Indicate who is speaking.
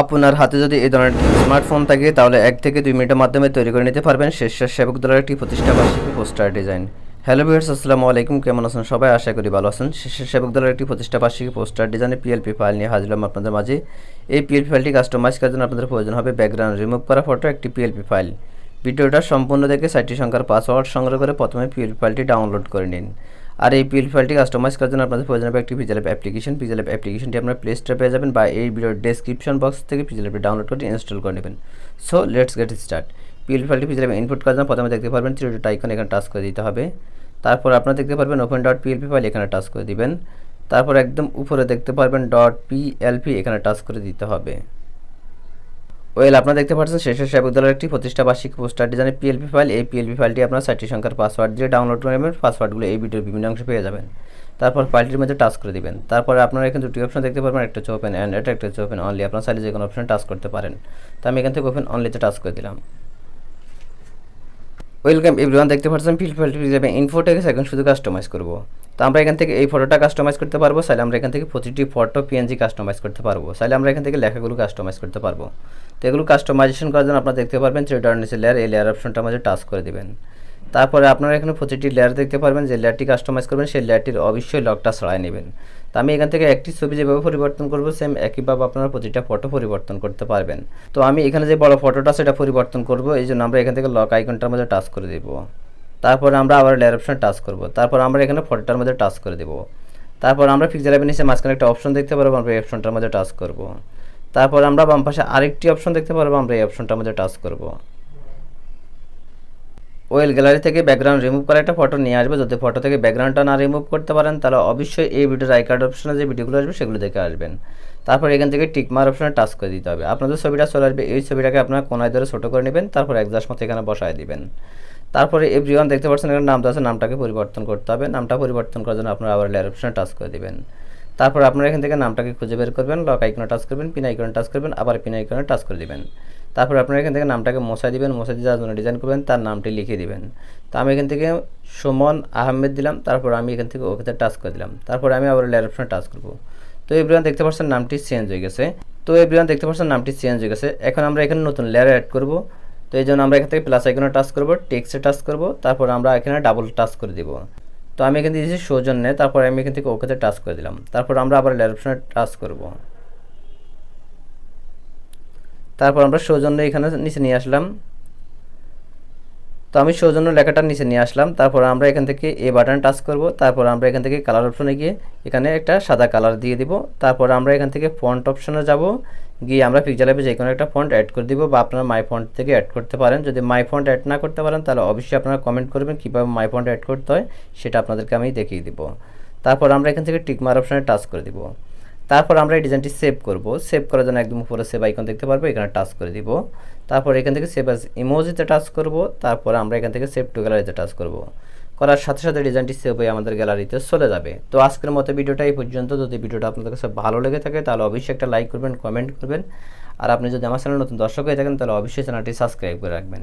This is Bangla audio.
Speaker 1: আপনার হাতে যদি এই ধরনের স্মার্টফোন থাকে, তাহলে এক থেকে দুই মিনিটের মাধ্যমে তৈরি করে নিতে পারবেন শেষের সেবক দলের একটি প্রতিষ্ঠা বার্ষিকী পোস্টার ডিজাইন। হ্যালো ভিউয়ার্স আসসালামু আলাইকুম। কেমন আছেন সবাই? আশা করি ভালো আছেন। শেষের সেবক দলের একটি প্রতিষ্ঠা বার্ষিকী পোস্টার ডিজাইনে পিএলপি ফাইল নিয়ে হাজির হলাম আপনাদের মাঝে। এই পিএলপি ফাইলটি কাস্টমাইজ করার জন্য আপনাদের প্রয়োজন হবে ব্যাকগ্রাউন্ড রিমুভ করা ফটো একটি পিএলপি ফাইল ভিডিওটা সম্পূর্ণ দেখে সাইটটি সংখ্যার পাসওয়ার্ড সংগ্রহ করে প্রথমে পিএলপি ফাইলটি ডাউনলোড করে নিন। আর এই পিএল ফাইলটি কাস্টমাইজ করার জন্য আপনাদের প্রয়োজন হবে একটি পিজেল অ্যাপ্লিকেশন পিজেল অ্যাপ্লিকেশনটি আপনার প্লে স্টোরে পেয়ে যাবেন বা এই ভিডিওর ডেসক্রিপশন বক্স থেকে পিজেল ডাউনলোড করে ইনস্টল করে নেবেন। So let's get start PL ফাইলটি পিজেল ইনপুট করার জন্য প্রথমে দেখতে পারবেন থ্রি আইকন এখানে টাচ করে দিতে হবে। তারপর আপনারা দেখতে পারবেন ওপেন ডট পিএলপি ফাইল এখানে টাচ করে দিবেন। তারপর একদম উপরে দেখতে পারবেন ডট পিএলপি এখানে টাচ করে দিতে হবে। ওয়েল আপনারা দেখতে পাচ্ছেন শেষের সাহেব বিদ্যালয়ের একটি প্রতিষ্ঠা বার্ষিক পোস্টার ডিজাইনের পিএলপি ফাইল এই পিএলপি ফাইলটি আপনার সাইটটি সংখ্যার পাসওয়ার্ড দিয়ে ডাউনলোড করে নেবেন পাসওয়ার্ডগুলো এই ভিডিওর বিভিন্ন অংশে পেয়ে যাবেন। তারপর ফাইলটির মধ্যে টাচ করে দিবেন। তারপরে আপনারা এখানে দুটি অপশন দেখতে পারবেন, একটা হচ্ছে ওপেন অ্যান্ড একটা হচ্ছে ওপেন অনলি আপনার সাইডে যে কোনো অপশন টাচ করতে পারেন। তো আমি এখান থেকে ওপেন অনলিতে টাচ করে দিলাম। ওয়েলকাম এভরিওয়ান দেখতে পাচ্ছেন ফিল ফাইলটি যাবে ইনফো থেকে এখন শুধু কাস্টমাইজ করব। তো আমরা এখান থেকে এই ফটোটা কাস্টমাইজ করতে পারব, চাইলে আমরা এখান থেকে প্রতিটি ফটো পিএনজি কাস্টমাইজ করতে পারব। চাইলে আমরা এখান থেকে লেখাগুলো কাস্টমাইজ করতে পারব। তো এগুলো কাস্টমাইজেশন করার জন্য আপনারা দেখতে পারবেন থ্রি ডট নিচে লেয়ার এই লেয়ার অপশনটা মাঝে টাচ করে দিবেন। তারপরে আপনারা এখানে প্রতিটি লেয়ার দেখতে পারবেন, যে লেয়ারটি কাস্টমাইজ করবেন, সেই লেয়ারটির অবশ্যই লকটা ছড়াই নেবেন। তো আমি এখান থেকে একটি ছবি যেভাবে পরিবর্তন করব সেম একইভাবে আপনারা প্রতিটা ফটো পরিবর্তন করতে পারবেন। তো আমি এখানে যে বড় ফটোটা সেটা পরিবর্তন করব। এই জন্য আমরা এখান থেকে লক আইকনটার মধ্যে টাচ করে দেবো। তারপরে আমরা আবার লেয়ার অপশন টাচ করব। তারপর আমরা এখানে ফটোটার মধ্যে টাচ করে দেবো। তারপর আমরা পিকচার অ্যাপের নিচে মাঝখানে একটা অপশন দেখতে পারব, আমরা এই অপশনটার মধ্যে টাচ করব। তারপর আমরা বাম পাশে আরেকটি অপশন দেখতে পারব, আমরা এই অপশনটার মধ্যে টাচ করব। ওয়েল গ্যালারি থেকে ব্যাকগ্রাউন্ড রিমুভ করা একটা ফটো নিয়ে আসবে। যদি ফটো থেকে ব্যাকগ্রাউন্ডটা না রিমুভ করতে পারেন, তাহলে অবশ্যই এই ভিডিওর আই কার্ড অপশনে যে ভিডিওগুলো আসবে, সেগুলো দেখে আসবেন। তারপর এখান থেকে টিকমার অপশনে টাচ করে দিতে হবে। আপনাদের ছবিটা চলে আসবে। এই ছবিটাকে আপনারা কোনায় ধরে ছোটো করে নেবেন, তারপর একজাস্ট মতো এখানে বসায় দিবেন। তারপরে এভরিওয়ান দেখতে পাচ্ছেন এখানে নামটা আছে, নামটাকে পরিবর্তন করতে হবে। নামটা পরিবর্তন করার জন্য আপনারা আবার লেয়ার অপশনে টাচ করে দেবেন। তারপর আপনারা এখান থেকে নামটাকে খুঁজে বের করবেন লক আইকনে টাচ করবেন পিন আইকনে টাচ করবেন, আবার পিন আইকনে টাচ করে দিবেন। তারপর আপনারা এখান থেকে নামটাকে মশাই দিবেন, মশাই দিয়ে যার জন্য ডিজাইন করবেন, তার নামটি লিখে দিবেন। তো আমি এখান থেকে সুমন আহমেদ দিলাম, তারপর আমি এখান থেকে ওকে টাচ করে দিলাম। তারপরে আমি আবার লেয়ার অপশনে টাচ করব। তো এভরিওয়ান দেখতে পাচ্ছেন নামটি চেঞ্জ হয়ে গেছে। তো এই এভরিওয়ান দেখতে পাচ্ছেন নামটি চেঞ্জ হয়ে গেছে। এখন আমরা এখানে নতুন লেয়ার অ্যাড করব। তো এই জন্য আমরা এখান থেকে প্লাস আইকনে টাচ করব টেক্সটে টাচ করব, তারপর আমরা এখানে ডাবল টাচ করে দিব। তো আমি এখানে দিয়েছি সৌজন্যে, তারপর আমি এখান থেকে ওকেতে টাচ করে দিলাম। তারপর আমরা আবার লেয়ার অপশনে টাচ করব। তারপর আমরা সৌজন্য এখানে নিচে নিয়ে আসলাম। তো আমি সৌজন্য লেখাটা নিচে নিয়ে আসলাম। তারপর আমরা এখান থেকে এ বাটন টাচ করব। তারপর আমরা এখান থেকে কালার অপশনে গিয়ে এখানে একটা সাদা কালার দিয়ে দিব। তারপর আমরা এখান থেকে ফন্ট অপশনে যাব। গিয়ে আমরা অ্যাপে যে কোনো একটা ফন্ট অ্যাড করে দিব বা আপনারা মাই ফন্ট থেকে অ্যাড করতে পারেন। যদি মাই ফন্ট অ্যাড না করতে পারেন, তাহলে অবশ্যই আপনারা কমেন্ট করবেন কীভাবে মাই ফন্ট অ্যাড করতে হয়, সেটা আপনাদেরকে আমি দেখিয়ে দিব। তারপর আমরা এখান থেকে টিকমার অপশনে টাচ করে দিব। তারপর আমরা এই ডিজাইনটি সেভ করব। সেভ করার জন্য একদম উপরে সেভ আইকন দেখতে পারব, এখানে টাচ করে দিব। তারপর এখান থেকে সেভ অ্যাজ ইমোজিতে টাচ করব। তারপর আমরা এখান থেকে সেভ টু গ্যালারিতে টাচ করব। করার সাথে সাথে ডিজাইনটি সেভ হয়ে আমাদের গ্যালারিতে চলে যাবে। তো আজকের মতো ভিডিওটা এই পর্যন্ত। যদি ভিডিওটা আপনাদের কাছে ভালো লেগে থাকে, তাহলে অবশ্যই একটা লাইক করবেন কমেন্ট করবেন। আর আপনি যদি আমার চ্যানেল নতুন দর্শক হয়ে থাকেন, তাহলে অবশ্যই চ্যানেলটি সাবস্ক্রাইব করে রাখবেন।